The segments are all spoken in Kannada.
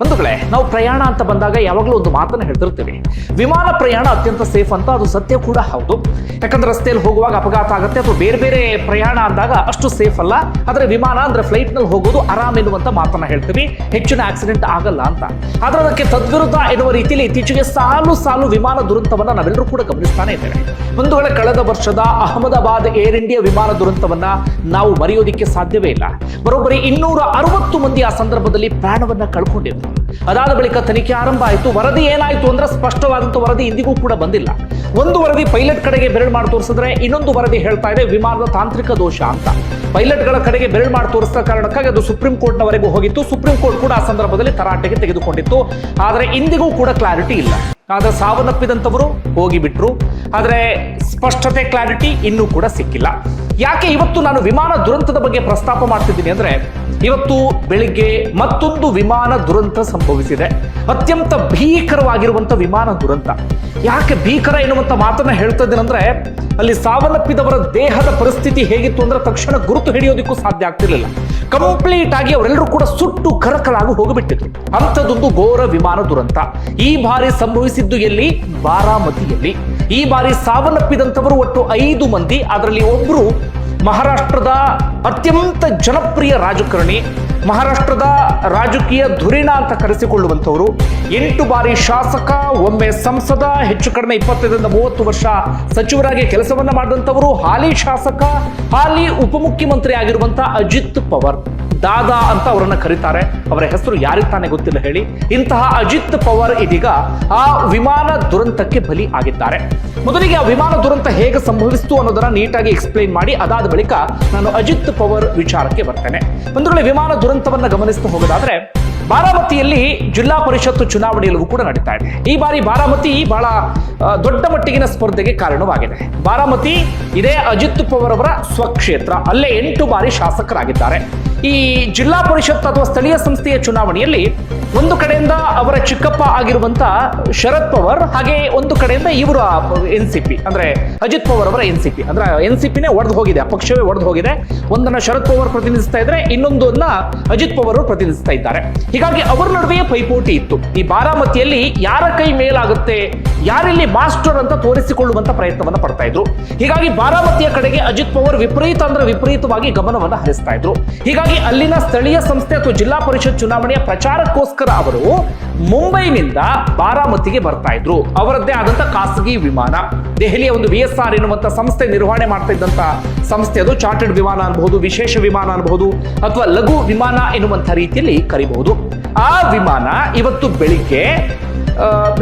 ಬಂಧುಗಳೇ, ನಾವು ಪ್ರಯಾಣ ಅಂತ ಬಂದಾಗ ಯಾವಾಗಲೂ ಒಂದು ಮಾತನ್ನು ಹೇಳ್ತಿರ್ತೀವಿ. ವಿಮಾನ ಪ್ರಯಾಣ ಅತ್ಯಂತ ಸೇಫ್ ಅಂತ ಅದು ಸತ್ಯ ಕೂಡ ಹೌದು. ಯಾಕಂದ್ರೆ ರಸ್ತೆಯಲ್ಲಿ ಹೋಗುವಾಗ ಅಪಘಾತ ಆಗುತ್ತೆ ಅಥವಾ ಬೇರೆ ಬೇರೆ ಪ್ರಯಾಣ ಅಂದಾಗ ಅಷ್ಟು ಸೇಫ್ ಅಲ್ಲ. ಆದರೆ ವಿಮಾನ ಅಂದ್ರೆ ಫ್ಲೈಟ್ನಲ್ಲಿ ಹೋಗೋದು ಆರಾಮ್ ಎನ್ನುವಂತ ಮಾತನ್ನ ಹೇಳ್ತೀವಿ. ಹೆಚ್ಚಿನ ಆಕ್ಸಿಡೆಂಟ್ ಆಗಲ್ಲ ಅಂತ. ಆದ್ರೆ ಅದಕ್ಕೆ ತದ್ವಿರುದ್ಧ ಎನ್ನುವ ರೀತಿಯಲ್ಲಿ ಇತ್ತೀಚೆಗೆ ಸಾಲು ಸಾಲು ವಿಮಾನ ದುರಂತವನ್ನ ನಾವೆಲ್ಲರೂ ಕೂಡ ಗಮನಿಸ್ತಾನೆ ಇದ್ದೇವೆ. ಬಂಧುಗಳ, ಕಳೆದ ವರ್ಷದ ಅಹಮದಾಬಾದ್ ಏರ್ ಇಂಡಿಯಾ ವಿಮಾನ ದುರಂತವನ್ನ ನಾವು ಮರೆಯೋದಿಕ್ಕೆ ಸಾಧ್ಯವೇ ಇಲ್ಲ. ಬರೋಬ್ಬರಿ ಇನ್ನೂರ ಅರವತ್ತು ಮಂದಿ ಆ ಸಂದರ್ಭದಲ್ಲಿ ಪ್ರಾಣವನ್ನ ಕಳ್ಕೊಂಡಿದ್ರು. ಅದಾದ ಬಳಿಕ ತನಿಖೆ ಆರಂಭ ಆಯಿತು. ವರದಿ ಏನಾಯಿತು ಅಂದ್ರೆ ಸ್ಪಷ್ಟವಾದಂಥ ವರದಿ ಇಂದಿಗೂ ಕೂಡ ಬಂದಿಲ್ಲ. ಒಂದು ವರದಿ ಪೈಲಟ್ ಕಡೆಗೆ ಬೆರಳು ಮಾಡಿ ತೋರಿಸಿದ್ರೆ ಇನ್ನೊಂದು ವರದಿ ಹೇಳ್ತಾ ಇದೆ, ವಿಮಾನದ ತಾಂತ್ರಿಕ ದೋಷ ಅಂತ. ಪೈಲಟ್ಗಳ ಕಡೆಗೆ ಬೆರಳು ಮಾಡಿ ತೋರಿಸಿದ ಕಾರಣಕ್ಕಾಗಿ ಅದು ಸುಪ್ರೀಂ ಕೋರ್ಟ್ನವರೆಗೂ ಹೋಗಿತ್ತು. ಸುಪ್ರೀಂ ಕೋರ್ಟ್ ಕೂಡ ಆ ಸಂದರ್ಭದಲ್ಲಿ ತರಾಟೆಗೆ ತೆಗೆದುಕೊಂಡಿತ್ತು. ಆದರೆ ಇಂದಿಗೂ ಕೂಡ ಕ್ಲಾರಿಟಿ ಇಲ್ಲ. ಆದರೆ ಸಾವನ್ನಪ್ಪಿದಂಥವರು ಹೋಗಿಬಿಟ್ರು. ಆದರೆ ಸ್ಪಷ್ಟತೆ ಕ್ಲಾರಿಟಿ ಇನ್ನೂ ಕೂಡ ಸಿಕ್ಕಿಲ್ಲ. ಯಾಕೆ ಇವತ್ತು ನಾನು ವಿಮಾನ ದುರಂತದ ಬಗ್ಗೆ ಪ್ರಸ್ತಾಪ ಮಾಡ್ತಿದ್ದೀನಿ ಅಂದ್ರೆ ಇವತ್ತು ಬೆಳಿಗ್ಗೆ ಮತ್ತೊಂದು ವಿಮಾನ ದುರಂತ ಸಂಭವಿಸಿದೆ. ಅತ್ಯಂತ ಭೀಕರವಾಗಿರುವಂತ ವಿಮಾನ ದುರಂತ. ಯಾಕೆ ಭೀಕರ ಎನ್ನುವಂತ ಮಾತನ್ನ ಹೇಳ್ತಾ ಅಂದ್ರೆ, ಅಲ್ಲಿ ಸಾವನ್ನಪ್ಪಿದವರ ದೇಹದ ಪರಿಸ್ಥಿತಿ ಹೇಗಿತ್ತು ಅಂದ್ರೆ ತಕ್ಷಣ ಗುರುತು ಹಿಡಿಯೋದಕ್ಕೂ ಸಾಧ್ಯ ಆಗ್ತಿರ್ಲಿಲ್ಲ. ಕಂಪ್ಲೀಟ್ ಆಗಿ ಅವರೆಲ್ಲರೂ ಕೂಡ ಸುಟ್ಟು ಕರಕಲಾಗಿ ಹೋಗಿಬಿಟ್ಟಿದ್ರು. ಅಂಥದ್ದೊಂದು ಘೋರ ವಿಮಾನ ದುರಂತ. ಈ ಬಾರಿ ಸಂಭವಿಸಿದ್ದು ಎಲ್ಲಿ? ಬಾರಾಮತಿಯಲ್ಲಿ. ಈ ಬಾರಿ ಸಾವನ್ನಪ್ಪಿದಂಥವರು ಒಟ್ಟು ಐದು ಮಂದಿ. ಅದರಲ್ಲಿ ಒಬ್ಬರು ಮಹಾರಾಷ್ಟ್ರದ ಅತ್ಯಂತ ಜನಪ್ರಿಯ ರಾಜಕಾರಣಿ, ಮಹಾರಾಷ್ಟ್ರದ ರಾಜಕೀಯ ಧುರೀಣ ಅಂತ ಕರೆಸಿಕೊಳ್ಳುವಂಥವರು, ಎಂಟು ಬಾರಿ ಶಾಸಕ, ಒಮ್ಮೆ ಸಂಸದ, ಹೆಚ್ಚು ಕಡಿಮೆ ಇಪ್ಪತ್ತೈದರಿಂದ ಮೂವತ್ತು ವರ್ಷ ಸಚಿವರಾಗಿ ಕೆಲಸವನ್ನು ಮಾಡಿದಂಥವರು ಹಾಲಿ ಶಾಸಕ, ಹಾಲಿ ಉಪಮುಖ್ಯಮಂತ್ರಿ ಆಗಿರುವಂತ ಅಜಿತ್ ಪವಾರ್. ದಾದಾ ಅಂತ ಅವರನ್ನ ಕರೀತಾರೆ. ಅವರ ಹೆಸರು ಯಾರಿಗೆ ತಾನೇ ಗೊತ್ತಿಲ್ಲ ಹೇಳಿ. ಇಂತಹ ಅಜಿತ್ ಪವಾರ್ ಇದೀಗ ಆ ವಿಮಾನ ದುರಂತಕ್ಕೆ ಬಲಿ ಆಗಿದ್ದಾರೆ. ಮೊದಲಿಗೆ ಆ ವಿಮಾನ ದುರಂತ ಹೇಗೆ ಸಂಭವಿಸಿತು ಅನ್ನೋದನ್ನ ನೀಟಾಗಿ ಎಕ್ಸ್ಪ್ಲೈನ್ ಮಾಡಿ, ಅದಾದ ಬಳಿಕ ನಾನು ಅಜಿತ್ ಪವಾರ್ ವಿಚಾರಕ್ಕೆ ಬರ್ತೇನೆ. ಒಂದು ವಿಮಾನ ದುರಂತವನ್ನ ಗಮನಿಸ್ತಾ ಹೋಗೋದಾದ್ರೆ ಬಾರಾಮತಿಯಲ್ಲಿ ಜಿಲ್ಲಾ ಪರಿಷತ್ತು ಚುನಾವಣೆಯಲ್ಲೂ ಕೂಡ ನಡೀತಾ ಇದೆ. ಈ ಬಾರಿ ಬಾರಾಮತಿ ಬಹಳ ದೊಡ್ಡ ಮಟ್ಟಿಗಿನ ಸ್ಪರ್ಧೆಗೆ ಕಾರಣವಾಗಿದೆ. ಬಾರಾಮತಿ ಇದೇ ಅಜಿತ್ ಪವರ್ ಅವರ ಸ್ವಕ್ಷೇತ್ರ. ಅಲ್ಲೇ ಎಂಟು ಬಾರಿ ಶಾಸಕರಾಗಿದ್ದಾರೆ. ಈ ಜಿಲ್ಲಾ ಪರಿಷತ್ ಅಥವಾ ಸ್ಥಳೀಯ ಸಂಸ್ಥೆಯ ಚುನಾವಣೆಯಲ್ಲಿ ಒಂದು ಕಡೆಯಿಂದ ಅವರ ಚಿಕ್ಕಪ್ಪ ಆಗಿರುವಂತ ಶರದ್ ಪವಾರ್, ಹಾಗೆ ಒಂದು ಕಡೆಯಿಂದ ಇವರ ಎನ್ ಸಿ ಪಿ, ಅಂದ್ರೆ ಅಜಿತ್ ಪವಾರ್ ಅವರ ಎನ್ ಸಿ ಪಿ, ಅಂದ್ರೆ ಎನ್ ಸಿ ಪಿನೇ ಒಡೆದು ಹೋಗಿದೆ ಆ ಪಕ್ಷವೇ ಒಡೆದು ಹೋಗಿದೆ. ಒಂದನ್ನ ಶರದ್ ಪವಾರ್ ಪ್ರತಿನಿಧಿಸ್ತಾ ಇದ್ರೆ, ಇನ್ನೊಂದನ್ನ ಅಜಿತ್ ಪವಾರ್ ಪ್ರತಿನಿಧಿಸ್ತಾ ಇದ್ದಾರೆ. ಹೀಗಾಗಿ ಅವರ ನಡುವೆಯೇ ಪೈಪೋಟಿ ಇತ್ತು. ಈ ಬಾರಾಮತಿಯಲ್ಲಿ ಯಾರ ಕೈ ಮೇಲಾಗುತ್ತೆ? ಯಾರಿಲ್ಲಿ ಮಾಸ್ಟರ್ ಅಂತ ತೋರಿಸಿಕೊಳ್ಳುವಂತ ಪ್ರಯತ್ನವನ್ನ ಪಡ್ತಾ ಇದ್ರು. ಹೀಗಾಗಿ ಬಾರಾಮತಿಯ ಕಡೆಗೆ ಅಜಿತ್ ಪವಾರ್ ವಿಪರೀತ ಅಂದ್ರೆ ವಿಪರೀತವಾಗಿ ಗಮನವನ್ನ ಹರಿಸ್ತಾ ಇದ್ರು. ಹೀಗಾಗಿ ಅಲ್ಲಿನ ಸ್ಥಳೀಯ ಸಂಸ್ಥೆ ಅಥವಾ ಜಿಲ್ಲಾ ಪರಿಷತ್ ಚುನಾವಣೆಯ ಪ್ರಚಾರಕ್ಕೋಸ್ಕರ ಅವರು ಮುಂಬೈನಿಂದ ಬಾರಾಮತಿಗೆ ಬರ್ತಾ ಇದ್ರು. ಅವರದ್ದೇ ಆದಂತ ಖಾಸಗಿ ವಿಮಾನ. ದೆಹಲಿಯ ಒಂದು ವಿ ಎಸ್ ಆರ್ ಎನ್ನುವಂತ ಸಂಸ್ಥೆ ನಿರ್ವಹಣೆ ಮಾಡ್ತಾ ಇದ್ದಂತ ಸಂಸ್ಥೆ ಅದು. ಚಾರ್ಟರ್ಡ್ ವಿಮಾನ ಅನ್ಬಹುದು, ವಿಶೇಷ ವಿಮಾನ ಅನ್ಬಹುದು, ಅಥವಾ ಲಘು ವಿಮಾನ ಎನ್ನುವಂತ ರೀತಿಯಲ್ಲಿ ಕರಿಬಹುದು. ಆ ವಿಮಾನ ಇವತ್ತು ಬೆಳಿಗ್ಗೆ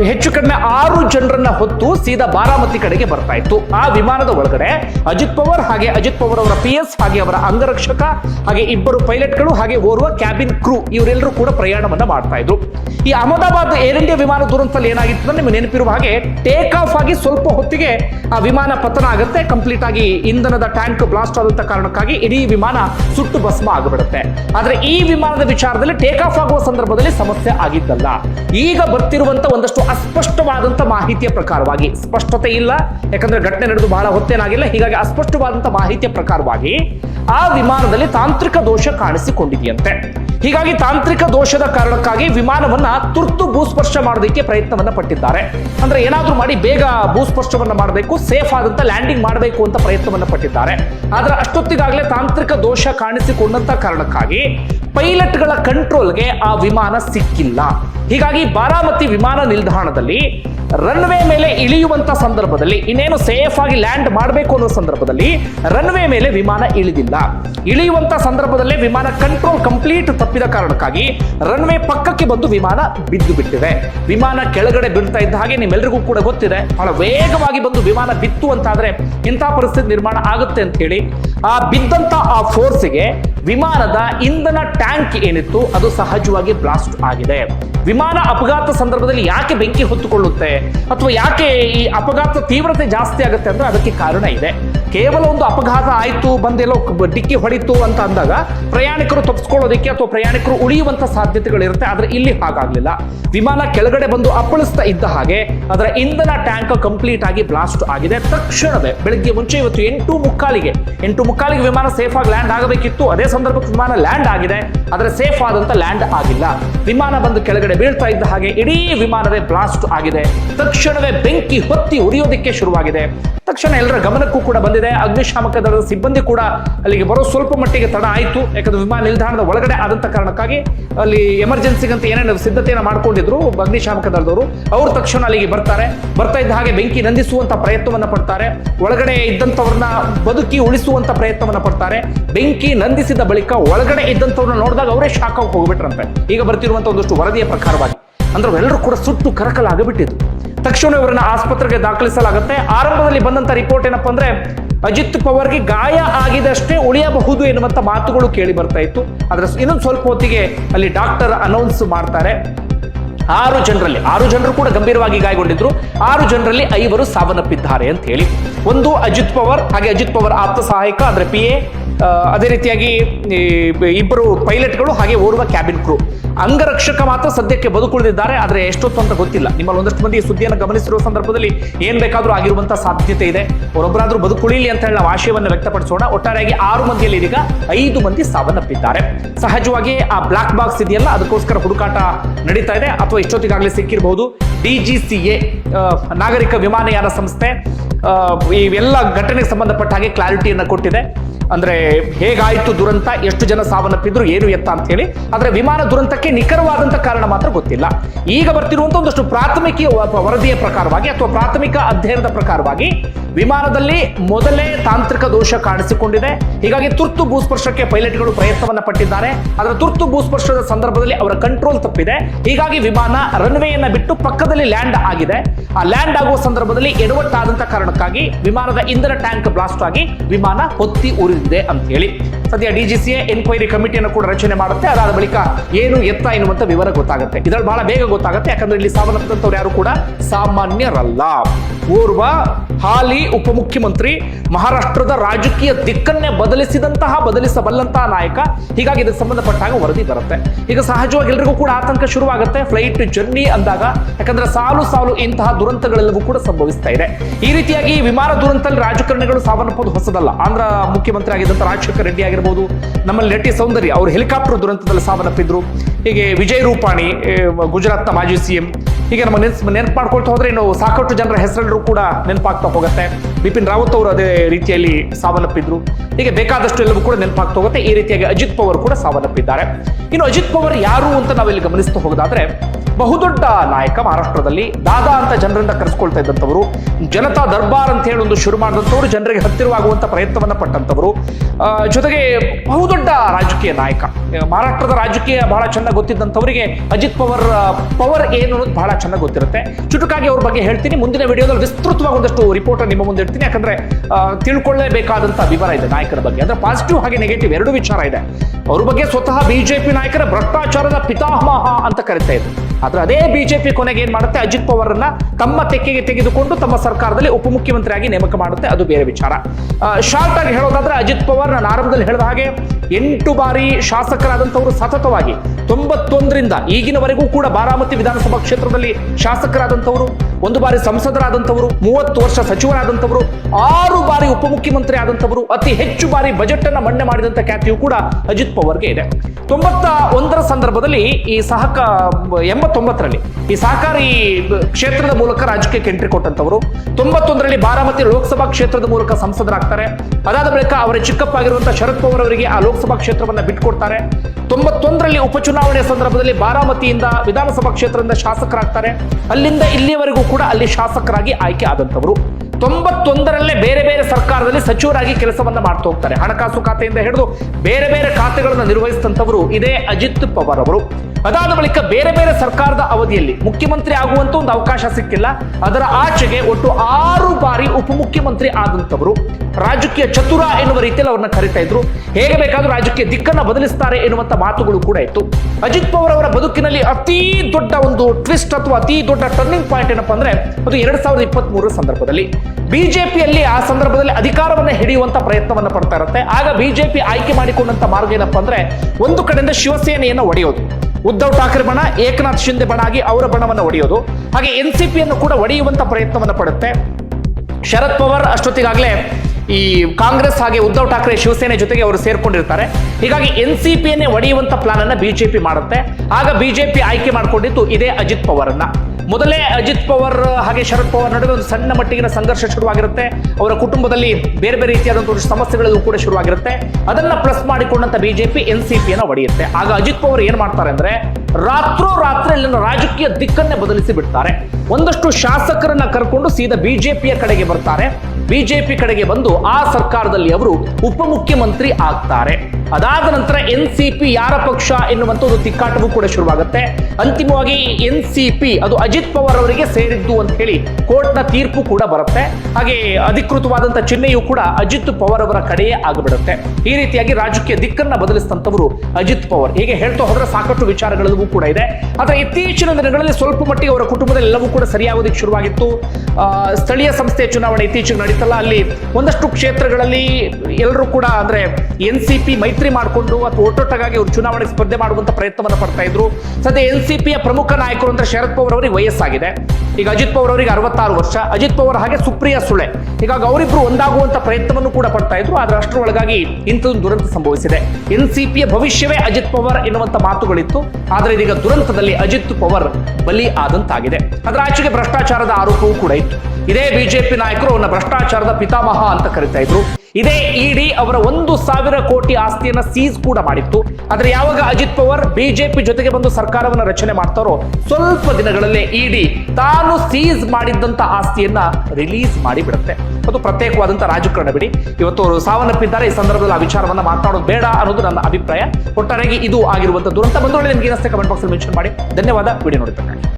ಹೆಚ್ಚು ಕಡಿಮೆ ಆರು ಜನರನ್ನ ಹೊತ್ತು ಸೀದಾ ಬಾರಾಮತಿ ಕಡೆಗೆ ಬರ್ತಾ ಇತ್ತು. ಆ ವಿಮಾನದ ಒಳಗಡೆ ಅಜಿತ್ ಪವಾರ್ ಹಾಗೆ ಅಜಿತ್ ಪವಾರ್ ಅವರ ಪಿ ಎಸ್ ಹಾಗೆ ಅವರ ಅಂಗರಕ್ಷಕ ಹಾಗೆ ಇಬ್ಬರು ಪೈಲಟ್ಗಳು ಹಾಗೆ ಓರ್ವ ಕ್ಯಾಬಿನ್ ಕ್ರೂ ಇವರೆಲ್ಲರೂ ಕೂಡ ಪ್ರಯಾಣವನ್ನ ಮಾಡ್ತಾ ಇದ್ರು. ಈ ಅಹಮದಾಬಾದ್ ಏರ್ ಇಂಡಿಯಾ ವಿಮಾನ ದುರಂತದಲ್ಲಿ ಏನಾಗಿತ್ತು ಅಂದ್ರೆ ನಿಮ್ಗೆ ನೆನಪಿರುವ ಹಾಗೆ ಟೇಕ್ ಆಫ್ ಆಗಿ ಸ್ವಲ್ಪ ಹೊತ್ತಿಗೆ ಆ ವಿಮಾನ ಪತನ ಆಗುತ್ತೆ. ಕಂಪ್ಲೀಟ್ ಆಗಿ ಇಂಧನದ ಟ್ಯಾಂಕ್ ಬ್ಲಾಸ್ಟ್ ಆದಂತ ಕಾರಣಕ್ಕಾಗಿ ಇಡೀ ವಿಮಾನ ಸುಟ್ಟು ಭಸ್ಮ ಆಗಿಬಿಡುತ್ತೆ. ಆದ್ರೆ ಈ ವಿಮಾನದ ವಿಚಾರದಲ್ಲಿ ಟೇಕ್ ಆಫ್ ಆಗುವ ಸಂದರ್ಭದಲ್ಲಿ ಸಮಸ್ಯೆ ಆಗಿದ್ದಲ್ಲ. ಈಗ ಬರ್ತಿರುವಂತ ಒಂದಷ್ಟು ಅಸ್ಪಷ್ಟವಾದಂತ ಮಾಹಿತಿಯ ಪ್ರಕಾರವಾಗಿ ಸ್ಪಷ್ಟತೆ ಇಲ್ಲ. ಯಾಕಂದ್ರೆ ಘಟನೆ ನಡೆದು ಬಹಳ ಹೊತ್ತೇನಾಗಿಲ್ಲ. ಹೀಗಾಗಿ ಅಸ್ಪಷ್ಟವಾದಂತಹ ಮಾಹಿತಿಯ ಪ್ರಕಾರವಾಗಿ ಆ ವಿಮಾನದಲ್ಲಿ ತಾಂತ್ರಿಕ ದೋಷ ಕಾಣಿಸಿಕೊಂಡಿದೆಯಂತೆ. ಹೀಗಾಗಿ ತಾಂತ್ರಿಕ ದೋಷದ ಕಾರಣಕ್ಕಾಗಿ ವಿಮಾನವನ್ನ ತುರ್ತು ಭೂಸ್ಪರ್ಶ ಮಾಡೋದಕ್ಕೆ ಪ್ರಯತ್ನವನ್ನ ಪಟ್ಟಿದ್ದಾರೆ. ಅಂದ್ರೆ ಏನಾದ್ರೂ ಮಾಡಿ ಬೇಗ ಭೂಸ್ಪರ್ಶವನ್ನ ಮಾಡಬೇಕು ಸೇಫ್ ಆದಂತ ಲ್ಯಾಂಡಿಂಗ್ ಮಾಡಬೇಕು ಅಂತ ಪ್ರಯತ್ನವನ್ನ ಪಟ್ಟಿದ್ದಾರೆ. ಆದ್ರೆ ಅಷ್ಟೊತ್ತಿಗಾಗಲೇ ತಾಂತ್ರಿಕ ದೋಷ ಕಾಣಿಸಿಕೊಂಡಂತ ಕಾರಣಕ್ಕಾಗಿ ಪೈಲಟ್ಗಳ ಕಂಟ್ರೋಲ್ಗೆ ಆ ವಿಮಾನ ಸಿಕ್ಕಿಲ್ಲ. ಹೀಗಾಗಿ ಬಾರಾಮತಿ ವಿಮಾನ ನಿಲ್ದಾಣದಲ್ಲಿ ರನ್ವೇ ಮೇಲೆ ಇಳಿಯುವಂತ ಸಂದರ್ಭದಲ್ಲಿ ಇನ್ನೇನು ಸೇಫ್ ಆಗಿ ಲ್ಯಾಂಡ್ ಮಾಡಬೇಕು ಅನ್ನೋ ಸಂದರ್ಭದಲ್ಲಿ ರನ್ವೇ ಮೇಲೆ ವಿಮಾನ ಇಳಿದಿಲ್ಲ. ಇಳಿಯುವಂತ ಸಂದರ್ಭದಲ್ಲೇ ವಿಮಾನ ಕಂಟ್ರೋಲ್ ಕಂಪ್ಲೀಟ್ ತಪ್ಪಿದ ಕಾರಣಕ್ಕಾಗಿ ರನ್ವೇ ಪಕ್ಕಕ್ಕೆ ಬಂದು ವಿಮಾನ ಬಿದ್ದು ಬಿಟ್ಟಿದೆ. ವಿಮಾನ ಕೆಳಗಡೆ ಬೀಳ್ತಾ ಇದ್ದ ಹಾಗೆ ನಿಮ್ಮೆಲ್ಲರಿಗೂ ಕೂಡ ಗೊತ್ತಿದೆ. ಬಹಳ ವೇಗವಾಗಿ ಬಂದು ವಿಮಾನ ಬಿತ್ತು ಅಂತಾದ್ರೆ ಇಂತಹ ಪರಿಸ್ಥಿತಿ ನಿರ್ಮಾಣ ಆಗುತ್ತೆ ಅಂತ ಹೇಳಿ. ಆ ಬಿದ್ದಂತ ಆ ಫೋರ್ಸ್ಗೆ ವಿಮಾನದ ಇಂಧನ ಟ್ಯಾಂಕ್ ಏನಿತ್ತು, ಅದು ಸಹಜವಾಗಿ ಬ್ಲಾಸ್ಟ್ ಆಗಿದೆ. ವಿಮಾನ ಅಪಘಾತ ಸಂದರ್ಭದಲ್ಲಿ ಯಾಕೆ ಬೆಂಕಿ ಹೊತ್ತುಕೊಳ್ಳುತ್ತೆ? ಅಥವಾ ಯಾಕೆ ಈ ಅಪಘಾತ ತೀವ್ರತೆ ಜಾಸ್ತಿ ಆಗುತ್ತೆ ಅಂದ್ರೆ ಅದಕ್ಕೆ ಕಾರಣ ಇದೆ. ಕೇವಲ ಒಂದು ಅಪಘಾತ ಆಯ್ತು, ಬಂದೆಲ್ಲೋ ಡಿಕ್ಕಿ ಹೊಡಿತು ಅಂತ ಅಂದಾಗ ಪ್ರಯಾಣಿಕರು ತಪ್ಪಿಸ್ಕೊಳ್ಳೋದಕ್ಕೆ ಅಥವಾ ಪ್ರಯಾಣಿಕರು ಉಳಿಯುವಂತ ಸಾಧ್ಯತೆಗಳಿರುತ್ತೆ, ಆದ್ರೆ ಇಲ್ಲಿ ಹಾಗಾಗ್ಲಿಲ್ಲ. ವಿಮಾನ ಕೆಳಗಡೆ ಬಂದು ಅಪ್ಪಳಿಸ್ತಾ ಇದ್ದ ಹಾಗೆ ಅದರ ಇಂಧನ ಟ್ಯಾಂಕ್ ಕಂಪ್ಲೀಟ್ ಆಗಿ ಬ್ಲಾಸ್ಟ್ ಆಗಿದೆ. ತಕ್ಷಣವೇ ಬೆಳಗ್ಗೆ ಮುಂಚೆ ಇವತ್ತು ಎಂಟು ಮುಕ್ಕಾಲಿಗೆ ಎಂಟು ಮುಕ್ಕಾಲಿಗೆ ವಿಮಾನ ಸೇಫ್ ಆಗಿ ಲ್ಯಾಂಡ್ ಆಗಬೇಕಿತ್ತು. ಅದೇ ಸಂದರ್ಭಕ್ಕೆ ವಿಮಾನ ಲ್ಯಾಂಡ್ ಆಗಿದೆ, ಆದರೆ ಸೇಫ್ ಆದಂತ ಲ್ಯಾಂಡ್ ಆಗಿಲ್ಲ. ವಿಮಾನ ಬಂದು ಕೆಳಗಡೆ ಬೀಳ್ತಾ ಇದ್ದ ಹಾಗೆ ಇಡೀ ವಿಮಾನವೇ ಬ್ಲಾಸ್ಟ್ ಆಗಿದೆ. ತಕ್ಷಣವೇ ಬೆಂಕಿ ಹೊತ್ತಿ ಉರಿಯೋದಕ್ಕೆ ಶುರುವಾಗಿದೆ. ತಕ್ಷಣ ಎಲ್ಲರ ಗಮನಕ್ಕೂ ಕೂಡ ಬಂದಿದೆ. ಅಗ್ನಿಶಾಮಕ ದಳದ ಸಿಬ್ಬಂದಿ ಕೂಡ ಅಲ್ಲಿಗೆ ಬರೋ ಸ್ವಲ್ಪ ಮಟ್ಟಿಗೆ ತಡ ಆಯಿತು. ಯಾಕಂದ್ರೆ ವಿಮಾನ ನಿಲ್ದಾಣದ ಒಳಗಡೆ ಆದಂತ ಕಾರಣಕ್ಕಾಗಿ ಅಲ್ಲಿ ಎಮರ್ಜೆನ್ಸಿಗಂತ ಏನೇನು ಸಿದ್ಧತೆಯನ್ನು ಮಾಡ್ಕೊಂಡಿದ್ರು ಅಗ್ನಿಶಾಮಕ ದಳದವರು. ಅವರು ತಕ್ಷಣ ಅಲ್ಲಿಗೆ ಬರ್ತಾರೆ. ಬರ್ತಾ ಇದ್ದ ಹಾಗೆ ಬೆಂಕಿ ನಂದಿಸುವಂತ ಪ್ರಯತ್ನವನ್ನ ಪಡ್ತಾರೆ. ಒಳಗಡೆ ಇದ್ದಂಥವ್ರನ್ನ ಬದುಕಿ ಉಳಿಸುವಂತ ಪ್ರಯತ್ನವನ್ನ ಪಡ್ತಾರೆ. ಬೆಂಕಿ ನಂದಿಸಿದ ಬಳಿಕ ಒಳಗಡೆ ಇದ್ದಂಥವ್ರನ್ನ ನೋಡಿದಾಗ ಅವರೇ ಆಗಿ ಹೋಗ್ಬಿಟ್ರಂತೆ. ಈಗ ಬರ್ತಿರುವಂಥ ಒಂದಷ್ಟು ವರದಿಯ ಪ್ರಕಾರವಾಗಿ. ಅಂದ್ರೆ ಎಲ್ಲರೂ ಕೂಡ ಸುಟ್ಟು ಕರಕಲಾಗಬಿಟ್ಟಿದ್ದು ತಕ್ಷಣ ಇವರನ್ನ ಆಸ್ಪತ್ರೆಗೆ ದಾಖಲಿಸಲಾಗುತ್ತೆ. ಆರಂಭದಲ್ಲಿ ಬಂದಂತ ರಿಪೋರ್ಟ್ ಏನಪ್ಪಾ ಅಂದ್ರೆ, ಅಜಿತ್ ಪವಾರ್ಗೆ ಗಾಯ ಆಗಿದಷ್ಟೇ ಉಳಿಯಬಹುದು ಎನ್ನುವಂತ ಮಾತುಗಳು ಕೇಳಿ ಬರ್ತಾ ಇತ್ತು. ಆದ್ರೆ ಇನ್ನೊಂದು ಸ್ವಲ್ಪ ಹೊತ್ತಿಗೆ ಅಲ್ಲಿ ಡಾಕ್ಟರ್ ಅನೌನ್ಸ್ ಮಾಡ್ತಾರೆ. ಆರು ಜನರಲ್ಲಿ, ಆರು ಜನರು ಕೂಡ ಗಂಭೀರವಾಗಿ ಗಾಯಗೊಂಡಿದ್ರು. ಆರು ಜನರಲ್ಲಿ ಐವರು ಸಾವನ್ನಪ್ಪಿದ್ದಾರೆ ಅಂತ ಹೇಳಿ. ಒಂದು ಅಜಿತ್ ಪವರ್, ಹಾಗೆ ಅಜಿತ್ ಪವರ್ ಆಪ್ತ ಸಹಾಯಕ ಅಂದ್ರೆ ಪಿ ಎ ಅದೇ ರೀತಿಯಾಗಿ ಇಬ್ಬರು ಪೈಲಟ್ಗಳು ಹಾಗೆ ಓರ್ವ ಕ್ಯಾಬಿನ್ ಕ್ರೂ. ಅಂಗರಕ್ಷಕ ಮಾತ್ರ ಸದ್ಯಕ್ಕೆ ಬದುಕುಳಿದಿದ್ದಾರೆ, ಆದರೆ ಎಷ್ಟೊತ್ತು ಅಂತ ಗೊತ್ತಿಲ್ಲ. ನಿಮ್ಮಲ್ಲಿ ಒಂದಷ್ಟು ಮಂದಿ ಸುದ್ದಿಯನ್ನು ಗಮನಿಸಿರುವ ಸಂದರ್ಭದಲ್ಲಿ ಏನ್ ಬೇಕಾದರೂ ಆಗಿರುವಂತಹ ಸಾಧ್ಯತೆ ಇದೆ. ಅವರೊಬ್ಬರಾದ್ರೂ ಬದುಕುಳಿಲಿ ಅಂತ ಹೇಳಿ ನಾವು ಆಶಯವನ್ನು ವ್ಯಕ್ತಪಡಿಸೋಣ. ಒಟ್ಟಾರೆಯಾಗಿ ಆರು ಮಂದಿಯಲ್ಲಿ ಇದೀಗ ಐದು ಮಂದಿ ಸಾವನ್ನಪ್ಪಿದ್ದಾರೆ. ಸಹಜವಾಗಿ ಆ ಬ್ಲಾಕ್ ಬಾಕ್ಸ್ ಇದೆಯಲ್ಲ, ಅದಕ್ಕೋಸ್ಕರ ಹುಡುಕಾಟ ನಡೀತಾ ಇದೆ. ಅಥವಾ ಇಷ್ಟೊತ್ತಿಗಾಗಲೇ ಸಿಕ್ಕಿರಬಹುದು. ಡಿಜಿಸಿಎ ನಾಗರಿಕ ವಿಮಾನಯಾನ ಸಂಸ್ಥೆ ಇವೆಲ್ಲ ಘಟನೆಗೆ ಸಂಬಂಧಪಟ್ಟ ಹಾಗೆ ಕ್ಲಾರಿಟಿಯನ್ನು ಕೊಟ್ಟಿದೆ. ಅಂದ್ರೆ ಹೇಗಾಯ್ತು ದುರಂತ, ಎಷ್ಟು ಜನ ಸಾವನ್ನಪ್ಪಿದ್ರು, ಏನು ಎತ್ತ ಅಂತ ಹೇಳಿ ಆದ್ರೆ ವಿಮಾನ ದುರಂತಕ್ಕೆ ನಿಖರವಾದಂತ ಕಾರಣ ಮಾತ್ರ ಗೊತ್ತಿಲ್ಲ. ಈಗ ಬರ್ತಿರುವಂತ ಒಂದಷ್ಟು ಪ್ರಾಥಮಿಕ ವರದಿಯ ಪ್ರಕಾರವಾಗಿ ಅಥವಾ ಪ್ರಾಥಮಿಕ ಅಧ್ಯಯನದ ಪ್ರಕಾರವಾಗಿ ವಿಮಾನದಲ್ಲಿ ಮೊದಲೇ ತಾಂತ್ರಿಕ ದೋಷ ಕಾಣಿಸಿಕೊಂಡಿದೆ. ಹೀಗಾಗಿ ತುರ್ತು ಭೂಸ್ಪರ್ಶಕ್ಕೆ ಪೈಲಟ್ಗಳು ಪ್ರಯತ್ನವನ್ನ ಪಟ್ಟಿದ್ದಾರೆ. ಅದರ ತುರ್ತು ಭೂಸ್ಪರ್ಶದ ಸಂದರ್ಭದಲ್ಲಿ ಅವರ ಕಂಟ್ರೋಲ್ ತಪ್ಪಿದೆ. ಹೀಗಾಗಿ ವಿಮಾನ ರನ್ವೇಯನ್ನ ಬಿಟ್ಟು ಪಕ್ಕದಲ್ಲಿ ಲ್ಯಾಂಡ್ ಆಗಿದೆ. ಆ ಲ್ಯಾಂಡ್ ಆಗುವ ಸಂದರ್ಭದಲ್ಲಿ ಎಡವಟ್ಟಾದಂತ ಕಾರಣಕ್ಕಾಗಿ ವಿಮಾನದ ಇಂಧನ ಟ್ಯಾಂಕ್ ಬ್ಲಾಸ್ಟ್ ಆಗಿ ವಿಮಾನ ಹೊತ್ತಿ ಉರಿದಿದೆ ಅಂತ ಹೇಳಿ ಸದ್ಯ ಡಿಜಿಸಿಎ ಎನ್ಕ್ವೈರಿ ಕಮಿಟಿಯನ್ನು ಕೂಡ ರಚನೆ ಮಾಡುತ್ತೆ. ಅದಾದ ಬಳಿಕ ಏನು ಎತ್ತ ಎನ್ನುವಂತ ವಿವರ ಗೊತ್ತಾಗುತ್ತೆ. ಇದ್ರಲ್ಲಿ ಬಹಳ ಬೇಗ ಗೊತ್ತಾಗುತ್ತೆ. ಯಾಕಂದ್ರೆ ಇಲ್ಲಿ ಸಾವನ್ನಪ್ಪಿದಂಥವ್ರು ಯಾರು ಕೂಡ ಸಾಮಾನ್ಯರಲ್ಲ. ಓರ್ವ ಹಾಲಿ ಉಪಮುಖ್ಯಮಂತ್ರಿ, ಮಹಾರಾಷ್ಟ್ರದ ರಾಜಕೀಯ ದಿಕ್ಕನ್ನೇ ಬದಲಿಸಿದಂತಹ, ಬದಲಿಸಬಲ್ಲಂತಹ ನಾಯಕ. ಹೀಗಾಗಿ ಇದಕ್ಕೆ ಸಂಬಂಧಪಟ್ಟಾಗ ವರದಿ ಬರುತ್ತೆ. ಈಗ ಸಹಜವಾಗಿ ಎಲ್ರಿಗೂ ಕೂಡ ಆತಂಕ ಶುರುವಾಗುತ್ತೆ. ಫ್ಲೈಟ್ ಜರ್ನಿ ಅಂದಾಗ, ಯಾಕಂದ್ರೆ ಸಾಲು ಸಾಲು ಇಂತಹ ದುರಂತಗಳೆಲ್ಲವೂ ಕೂಡ ಸಂಭವಿಸ್ತಾ ಇದೆ. ಈ ರೀತಿಯಾಗಿ ವಿಮಾನ ದುರಂತದಲ್ಲಿ ರಾಜಕಾರಣಿಗಳು ಸಾವನ್ನಪ್ಪೋದು ಹೊಸದಲ್ಲ. ಆಂಧ್ರ ಮುಖ್ಯಮಂತ್ರಿ ಆಗಿದ್ದಂತ ರಾಜಶೇಖರ ರೆಡ್ಡಿ ಆಗಿರ್ಬೋದು. ನಮ್ಮಲ್ಲಿ ನಟಿ ಸೌಂದರ್ಯ ಅವರು ಹೆಲಿಕಾಪ್ಟರ್ ದುರಂತದಲ್ಲಿ ಸಾವನ್ನಪ್ಪಿದ್ರು. ಹೀಗೆ ವಿಜಯ್ ರೂಪಾಣಿ ಗುಜರಾತ್ನ ಮಾಜಿ ಸಿಎಂ ಹೀಗೆ ನಮ್ಮ ನೆನ್ಸ್ ನೆನಪು ಮಾಡ್ಕೊಳ್ತಾ ಹೋದ್ರೆ ಇನ್ನು ಸಾಕಷ್ಟು ಜನರ ಹೆಸರೆಲ್ಲರೂ ಕೂಡ ನೆನಪಾಗ್ತಾ ಹೋಗುತ್ತೆ. ಬಿಪಿನ್ ರಾವತ್ ಅವರು ಅದೇ ರೀತಿಯಲ್ಲಿ ಸಾವನ್ನಪ್ಪಿದ್ರು. ಹೀಗೆ ಬೇಕಾದಷ್ಟು ಎಲ್ಲವೂ ಕೂಡ ನೆನಪಾಗ್ತಾ ಹೋಗುತ್ತೆ. ಈ ರೀತಿಯಾಗಿ ಅಜಿತ್ ಪವರ್ ಕೂಡ ಸಾವನ್ನಪ್ಪಿದ್ದಾರೆ. ಇನ್ನು ಅಜಿತ್ ಪವರ್ ಯಾರು ಅಂತ ನಾವಿಲ್ಲಿ ಗಮನಿಸ್ತಾ ಹೋಗೋದಾದ್ರೆ ಬಹುದೊಡ್ಡ ನಾಯಕ ಮಹಾರಾಷ್ಟ್ರದಲ್ಲಿ ದಾದಾ ಅಂತ ಜನರಿಂದ ಕರೆಸ್ಕೊಳ್ತಾ ಇದ್ದಂಥವರು ಜನತಾ ದರ್ಬಾರ್ ಅಂತ ಹೇಳಿ ಒಂದು ಶುರು ಮಾಡಿದಂಥವ್ರು ಜನರಿಗೆ ಹತ್ತಿರವಾಗುವಂತ ಪ್ರಯತ್ನವನ್ನ ಪಟ್ಟಂತವರು ಆ, ಜೊತೆಗೆ ಬಹುದೊಡ್ಡ ರಾಜಕೀಯ ನಾಯಕ. ಮಹಾರಾಷ್ಟ್ರದ ರಾಜಕೀಯ ಬಹಳ ಚೆನ್ನಾಗಿ ಗೊತ್ತಿದ್ದಂಥವರಿಗೆ ಅಜಿತ್ ಪವರ್ ಪವರ್ ಏನು ಅನ್ನೋದು ಬಹಳ ಚೆನ್ನಾಗಿ ಗೊತ್ತಿರುತ್ತೆ. ಚುಟುಕಾಗಿ ಅವ್ರ ಬಗ್ಗೆ ಹೇಳ್ತೀನಿ. ಮುಂದಿನ ವಿಡಿಯೋದಲ್ಲಿ ವಿಸ್ತೃತವಾಗಿ ಒಂದಷ್ಟು ರಿಪೋರ್ಟ್ ನಿಮ್ಮ ಮುಂದೆ ಇರ್ತೀನಿ ಯಾಕಂದ್ರೆ ತಿಳ್ಕೊಳ್ಳೇಬೇಕಾದಂತ ವಿವರ ಇದೆ ನಾಯಕರ ಬಗ್ಗೆ. ಅಂದ್ರೆ ಪಾಸಿಟಿವ್ ಹಾಗೆ ನೆಗೆಟಿವ್ ಎರಡು ವಿಚಾರ ಇದೆ. ಅವ್ರ ಬಗ್ಗೆ ಸ್ವತಃ ಬಿಜೆಪಿ ನಾಯಕರ ಭ್ರಷ್ಟಾಚಾರದ ಪಿತಾಮಹ ಅಂತ ಕರಿತಾ ಇದ್ರು ಆದ್ರೆ ಅದೇ ಬಿಜೆಪಿ ಕೊನೆಗೆ ಏನ್ ಮಾಡುತ್ತೆ? ಅಜಿತ್ ಪವಾರ್ ಅನ್ನ ತಮ್ಮ ತೆಕ್ಕೆಗೆ ತೆಗೆದುಕೊಂಡು ತಮ್ಮ ಸರ್ಕಾರದಲ್ಲಿ ಉಪಮುಖ್ಯಮಂತ್ರಿಯಾಗಿ ನೇಮಕ ಮಾಡುತ್ತೆ. ಅದು ಬೇರೆ ವಿಚಾರ. ಶಾರ್ಟ್ ಆಗಿ ಹೇಳೋದಾದ್ರೆ ಅಜಿತ್ ಪವಾರ್ ನಾನು ಆರಂಭದಲ್ಲಿ ಹೇಳಿದ ಹಾಗೆ ಎಂಟು ಬಾರಿ ಶಾಸಕರಾದಂಥವರು ಸತತವಾಗಿ ತೊಂಬತ್ತೊಂದರಿಂದ ಈಗಿನವರೆಗೂ ಕೂಡ ಬಾರಾಮತಿ ವಿಧಾನಸಭಾ ಕ್ಷೇತ್ರದಲ್ಲಿ ಶಾಸಕರಾದಂಥವರು ಒಂದು ಬಾರಿ ಸಂಸದರಾದಂಥವರು, ಮೂವತ್ತು ವರ್ಷ ಸಚಿವರಾದಂಥವರು, ಆರು ಬಾರಿ ಉಪಮುಖ್ಯಮಂತ್ರಿ ಆದಂಥವರು, ಅತಿ ಹೆಚ್ಚು ಬಾರಿ ಬಜೆಟ್ ಅನ್ನ ಮಂಡನೆ ಮಾಡಿದಂತ ಖ್ಯಾತಿಯು ಕೂಡ ಅಜಿತ್ ಪವಾರ್ಗೆ ಇದೆ. ತೊಂಬತ್ತ ಒಂದರ ಸಂದರ್ಭದಲ್ಲಿ ಈ ಸಹಕ, ಎಂಬತ್ತೊಂಬತ್ತರಲ್ಲಿ ಈ ಸಹಕಾರಿ ಕ್ಷೇತ್ರದ ಮೂಲಕ ರಾಜಕೀಯಕ್ಕೆ ಎಂಟ್ರಿ ಕೊಟ್ಟಂತವರು ತೊಂಬತ್ತೊಂದರಲ್ಲಿ ಬಾರಾಮತಿ ಲೋಕಸಭಾ ಕ್ಷೇತ್ರದ ಮೂಲಕ ಸಂಸದರಾಗ್ತಾರೆ. ಅದಾದ ಬಳಿಕ ಅವರ ಚಿಕ್ಕಪ್ಪ ಆಗಿರುವಂತಹ ಶರದ್ ಪವಾರ್ ಅವರಿಗೆ ಆ ಲೋಕಸಭಾ ಕ್ಷೇತ್ರವನ್ನ ಬಿಟ್ಕೊಡ್ತಾರೆ. ತೊಂಬತ್ತೊಂದರಲ್ಲಿ ಉಪಚುನಾವಣೆ ಸಂದರ್ಭದಲ್ಲಿ ಬಾರಾಮತಿಯಿಂದ ವಿಧಾನಸಭಾ ಕ್ಷೇತ್ರದಿಂದ ಶಾಸಕರಾಗ್ತಾರೆ. ಅಲ್ಲಿಂದ ಇಲ್ಲಿಯವರೆಗೂ ಕೂಡ ಅಲ್ಲಿ ಶಾಸಕರಾಗಿ ಆಯ್ಕೆ ಆದಂತವರು ತೊಂಬತ್ತೊಂದರಲ್ಲೇ ಬೇರೆ ಬೇರೆ ಸರ್ಕಾರದಲ್ಲಿ ಸಚಿವರಾಗಿ ಕೆಲಸವನ್ನ ಮಾಡ್ತಾ ಹೋಗ್ತಾರೆ. ಹಣಕಾಸು ಖಾತೆಯಿಂದ ಹಿಡಿದು ಬೇರೆ ಬೇರೆ ಖಾತೆಗಳನ್ನು ನಿರ್ವಹಿಸಿದಂಥವರು ಇದೇ ಅಜಿತ್ ಪವಾರ್ ಅವರು. ಅದಾದ ಬಳಿಕ ಬೇರೆ ಬೇರೆ ಸರ್ಕಾರದ ಅವಧಿಯಲ್ಲಿ ಮುಖ್ಯಮಂತ್ರಿ ಆಗುವಂತ ಒಂದು ಅವಕಾಶ ಸಿಕ್ಕಿಲ್ಲ. ಅದರ ಆಚೆಗೆ ಒಟ್ಟು ಆರು ಬಾರಿ ಉಪಮುಖ್ಯಮಂತ್ರಿ ಆದಂತವರು ರಾಜಕೀಯ ಚತುರ ಎನ್ನುವ ರೀತಿಯಲ್ಲಿ ಅವ್ರನ್ನ ಕರಿತಾ ಇದ್ರು. ಹೇಗೆ ಬೇಕಾದ್ರೂ ರಾಜಕೀಯ ದಿಕ್ಕನ್ನ ಬದಲಿಸ್ತಾರೆ ಎನ್ನುವಂತ ಮಾತುಗಳು ಕೂಡ ಇತ್ತು. ಅಜಿತ್ ಪವಾರ್ ಅವರ ಬದುಕಿನಲ್ಲಿ ಅತಿ ದೊಡ್ಡ ಒಂದು ಟ್ವಿಸ್ಟ್ ಅಥವಾ ಅತಿ ದೊಡ್ಡ ಟರ್ನಿಂಗ್ ಪಾಯಿಂಟ್ ಏನಪ್ಪಾ ಅಂದ್ರೆ ಅದು ಎರಡ್ ಸಾವಿರದ ಇಪ್ಪತ್ತ್ ಸಂದರ್ಭದಲ್ಲಿ. ಬಿಜೆಪಿಯಲ್ಲಿ ಆ ಸಂದರ್ಭದಲ್ಲಿ ಅಧಿಕಾರವನ್ನ ಹಿಡಿಯುವಂತ ಪ್ರಯತ್ನವನ್ನ ಪಡ್ತಾ ಇರುತ್ತೆ. ಆಗ ಬಿಜೆಪಿ ಆಯ್ಕೆ ಮಾಡಿಕೊಂಡಂತ ಮಾರ್ಗ ಏನಪ್ಪಾ ಅಂದ್ರೆ ಒಂದು ಕಡೆಯಿಂದ ಶಿವಸೇನೆಯನ್ನು ಒಡೆಯೋದು. ಉದ್ಧವ್ ಠಾಕ್ರೆ ಬಣ, ಏಕನಾಥ್ ಶಿಂದೆ ಬಣ ಆಗಿ ಅವರ ಬಣವನ್ನು ಒಡೆಯೋದು. ಹಾಗೆ ಎನ್ ಸಿ ಪಿಯನ್ನು ಕೂಡ ಒಡೆಯುವಂತ ಪ್ರಯತ್ನವನ್ನ ಪಡುತ್ತೆ. ಶರದ್ ಪವಾರ್ ಅಷ್ಟೊತ್ತಿಗಾಗಲೇ ಈ ಕಾಂಗ್ರೆಸ್ ಹಾಗೆ ಉದ್ಧವ್ ಠಾಕ್ರೆ ಶಿವಸೇನೆ ಜೊತೆಗೆ ಅವರು ಸೇರ್ಕೊಂಡಿರ್ತಾರೆ. ಹೀಗಾಗಿ ಎನ್ ಸಿ ಪಿಯನ್ನೇ ಒಡೆಯುವಂತ ಪ್ಲಾನ್ ಅನ್ನ ಬಿಜೆಪಿ ಮಾಡುತ್ತೆ. ಆಗ ಬಿಜೆಪಿ ಆಯ್ಕೆ ಮಾಡಿಕೊಂಡಿದ್ದು ಇದೇ ಅಜಿತ್ ಪವಾರ್ ಅನ್ನ ಮೊದಲೇ ಅಜಿತ್ ಪವಾರ್, ಹಾಗೆ ಶರದ್ ಪವಾರ್ ನಡುವೆ ಒಂದು ಸಣ್ಣ ಮಟ್ಟಿಗಿನ ಸಂಘರ್ಷ ಶುರುವಾಗಿರುತ್ತೆ. ಅವರ ಕುಟುಂಬದಲ್ಲಿ ಬೇರೆ ಬೇರೆ ರೀತಿಯಾದಂತಹ ಸಮಸ್ಯೆಗಳು ಕೂಡ ಶುರುವಾಗಿರುತ್ತೆ. ಅದನ್ನ ಪ್ಲಸ್ ಮಾಡಿಕೊಂಡಂತ ಬಿಜೆಪಿ ಎನ್ ಸಿ ಪಿಯನ್ನು ಒಡೆಯುತ್ತೆ. ಆಗ ಅಜಿತ್ ಪವಾರ್ ಏನ್ ಮಾಡ್ತಾರೆ ಅಂದ್ರೆ, ರಾತ್ರೋ ರಾತ್ರಿ ಇಲ್ಲಿನ ರಾಜಕೀಯ ದಿಕ್ಕನ್ನೇ ಬದಲಿಸಿ ಬಿಡ್ತಾರೆ. ಒಂದಷ್ಟು ಶಾಸಕರನ್ನ ಕರ್ಕೊಂಡು ಸೀದಾ ಬಿಜೆಪಿಯ ಕಡೆಗೆ ಬರ್ತಾರೆ. ಬಿಜೆಪಿ ಕಡೆಗೆ ಬಂದು ಆ ಸರ್ಕಾರದಲ್ಲಿ ಅವರು ಉಪಮುಖ್ಯಮಂತ್ರಿ ಆಗ್ತಾರೆ. ಅದಾದ ನಂತರ ಎನ್ ಸಿ ಪಿ ಯಾರ ಪಕ್ಷ ಎನ್ನುವಂತ ಒಂದು ತಿಕ್ಕಾಟವೂ ಕೂಡ ಶುರುವಾಗುತ್ತೆ. ಅಂತಿಮವಾಗಿ ಎನ್ ಸಿ ಪಿ ಅದು ಅಜಿತ್ ಪವಾರ್ ಅವರಿಗೆ ಸೇರಿದ್ದು ಅಂತ ಹೇಳಿ ಕೋರ್ಟ್ನ ತೀರ್ಪು ಕೂಡ ಬರುತ್ತೆ. ಹಾಗೆ ಅಧಿಕೃತವಾದಂತಹ ಚಿಹ್ನೆಯೂ ಕೂಡ ಅಜಿತ್ ಪವಾರ್ ಅವರ ಕಡೆಯೇ ಆಗಿಬಿಡುತ್ತೆ. ಈ ರೀತಿಯಾಗಿ ರಾಜಕೀಯ ದಿಕ್ಕನ್ನ ಬದಲಿಸಿದಂಥವರು ಅಜಿತ್ ಪವಾರ್. ಹೀಗೆ ಹೇಳ್ತಾ ಹೋದ್ರೆ ಸಾಕಷ್ಟು ವಿಚಾರಗಳಲ್ಲೂ ಕೂಡ ಇದೆ. ಆದರೆ ಇತ್ತೀಚಿನ ದಿನಗಳಲ್ಲಿ ಸ್ವಲ್ಪ ಮಟ್ಟಿಗೆ ಅವರ ಕುಟುಂಬದಲ್ಲಿ ಎಲ್ಲವೂ ಕೂಡ ಸರಿಯಾಗೋದಕ್ಕೆ ಶುರುವಾಗಿತ್ತು. ಸ್ಥಳೀಯ ಸಂಸ್ಥೆ ಚುನಾವಣೆ ಇತ್ತೀಚೆಗೆ ನಡೀತಲ್ಲ, ಅಲ್ಲಿ ಒಂದಷ್ಟು ಕ್ಷೇತ್ರಗಳಲ್ಲಿ ಎಲ್ಲರೂ ಕೂಡ ಅಂದ್ರೆ ಎನ್ ಸಿ ಪಿ ಮೈತ್ರಿ ಮಾಡಿಕೊಂಡು ಅಥವಾ ಒಟ್ಟೊಟ್ಟಾಗಿ ಅವರು ಚುನಾವಣೆ ಸ್ಪರ್ಧೆ ಮಾಡುವಂತ ಪ್ರಯತ್ನವನ್ನು ಪಡ್ತಾ ಇದ್ರು. ಸದ್ಯ ಎನ್ ಸಿ ಪ್ರಮುಖ ನಾಯಕರು ಅಂದ್ರೆ ಶರದ್ ಪವಾರ್ ಅವರಿಗೆ ವಯಸ್ಸಾಗಿದೆ. ಈಗ ಅಜಿತ್ ಪವಾರ್ ಅವರಿಗೆ ಅರವತ್ತಾರು ವರ್ಷ. ಅಜಿತ್ ಪವಾರ್ ಹಾಗೆ ಸುಪ್ರಿಯಾ ಸುಳೆ. ಹೀಗಾಗಿ ಅವರಿಬ್ರು ಒಂದಾಗುವಂತ ಪ್ರಯತ್ನವನ್ನು ಕೂಡ ಪಡ್ತಾ ಇದ್ರು. ಆದ್ರೆ ಅಷ್ಟರೊಳಗಾಗಿ ಇಂಥದೊಂದು ದುರಂತ ಸಂಭವಿಸಿದೆ. ಎನ್ ಸಿ ಪಿಯ ಭವಿಷ್ಯವೇ ಅಜಿತ್ ಪವಾರ್ ಎನ್ನುವಂತ ಮಾತುಗಳಿತ್ತು. ಆದರೆ ಇದೀಗ ದುರಂತದಲ್ಲಿ ಅಜಿತ್ ಪವಾರ್ ಬಲಿ ಆದಂತಾಗಿದೆ. ಅದರ ಆಚೆಗೆ ಭ್ರಷ್ಟಾಚಾರದ ಆರೋಪವೂ ಕೂಡ ಇತ್ತು. ಇದೇ ಬಿಜೆಪಿ ನಾಯಕರು ಅವನ ಭ್ರಷ್ಟಾಚಾರದ ಪಿತಾಮಹ ಅಂತ ಕರಿತಾ ಇದ್ರು. ಇದೇ ಇಡಿ ಅವರ ಒಂದು ಸಾವಿರ ಕೋಟಿ ಆಸ್ತಿಯನ್ನ ಸೀಸ್ ಕೂಡ ಮಾಡಿತ್ತು. ಆದ್ರೆ ಯಾವಾಗ ಅಜಿತ್ ಪವಾರ್ ಬಿಜೆಪಿ ಜೊತೆಗೆ ಬಂದು ಸರ್ಕಾರವನ್ನ ರಚನೆ ಮಾಡ್ತಾರೋ ಸ್ವಲ್ಪ ದಿನಗಳಲ್ಲೇ ಇಡಿ ತಾನು ಸೀಸ್ ಮಾಡಿದ್ದಂತ ಆಸ್ತಿಯನ್ನ ರಿಲೀಸ್ ಮಾಡಿ ಬಿಡುತ್ತೆ ಅದು ಪ್ರತ್ಯೇಕವಾದಂತ ರಾಜಕಾರಣ ಬಿಡಿ. ಇವತ್ತು ಅವರು ಸಾವನ್ನಪ್ಪಿದ್ದಾರೆ. ಈ ಸಂದರ್ಭದಲ್ಲಿ ಆ ವಿಚಾರವನ್ನ ಮಾತಾಡೋದು ಬೇಡ ಅನ್ನೋದು ನನ್ನ ಅಭಿಪ್ರಾಯ. ಒಟ್ಟಾರೆಯಾಗಿ ಇದು ಆಗಿರುವಂತ ದುರಂತ ಬಂದೊಳ್ಳೆ ನಿಮ್ಗೆ ಏನಿಸ್ತೆ ಕಮೆಂಟ್ ಬಾಕ್ಸ್ ಮೆನ್ಷನ್ ಮಾಡಿ. ಧನ್ಯವಾದ. ವಿಡಿಯೋ ನೋಡಿದ್ದಕ್ಕಾಗಿ.